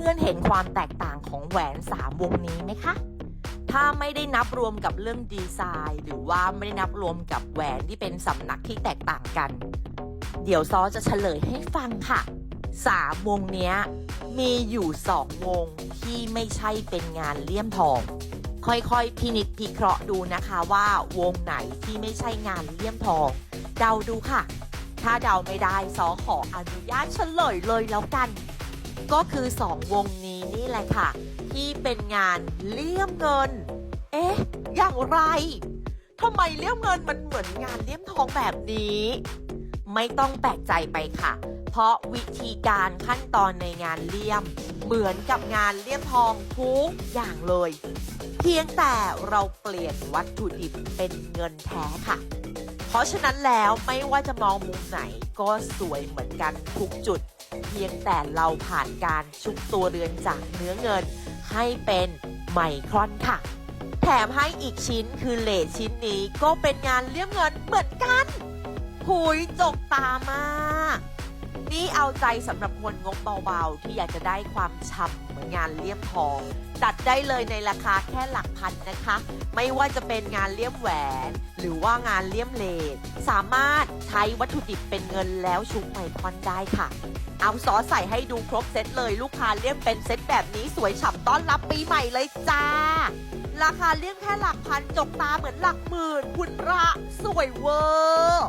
พื่อนๆเห็นความแตกต่างของแหวน 3 วงนี้ไหมคะ ถ้าไม่ได้นับรวมกับเรื่องดีไซน์ หรือว่าไม่ได้นับรวมกับแหวนที่เป็นสำนักที่แตกต่างกัน เดี๋ยวซอจะเฉลยให้ฟังค่ะ 3 วงนี้มีอยู่ 2 วงที่ไม่ใช่เป็นงานเลี่ยมทอง ค่อยๆพินิจพิเคราะห์ดูนะคะว่าวงไหนที่ไม่ใช่งานเลี่ยมทอง เดาดูค่ะ ถ้าเดาไม่ได้ซอขออนุญาตเฉลยเลยแล้วกัน ก็คือ 2 วงนี้นี่แหละค่ะ ที่เป็นงานเลี่ยมเงิน เอ๊ะ อย่างไรทำไมเลี่ยมเงินมันเหมือนงานเลี่ยมทองแบบนี้ ไม่ต้องแปลกใจไปค่ะ เพราะวิธีการขั้นตอนในงานเลี่ยม เหมือนกับงานเลี่ยมทองทุกอย่างเลย เพียงแต่เราเปลี่ยนวัตถุดิบเป็นเงินแท้ค่ะ เพราะฉะนั้นแล้วไม่ว่าจะมองมุมไหนก็สวยเหมือนกันทุกจุด เพียงแต่เราผ่านการชุบตัวเรือนจากเนื้อเงิน ให้เป็นไมครอนค่ะ แถมให้อีกชิ้นคือเลทชิ้นนี้ก็เป็นงานเลี่ยมเงินเหมือนกันหุยจกตามาก นี่เอาใจสำหรับคนงบเบาๆ ที่อยากจะได้ความฉ่ำเหมือนงานเลี่ยมทอง จัดได้เลยในราคาแค่หลักพันนะคะ ไม่ว่าจะเป็นงานเลี่ยมแหวน หรือว่างานเลี่ยมเลดสามารถใช้วัตถุดิบเป็นเงินแล้วชุบไมคอนได้ค่ะ เอาซอสใส่ให้ดูครบเซตเลยลูกค้าเลี่ยมเป็นเซตแบบนี้สวยฉ่ำต้อนรับปีใหม่เลยจ้า ราคาเลี่ยมแค่หลักพันจกตาเหมือนหลักหมื่นคุณพระสวยเวอร์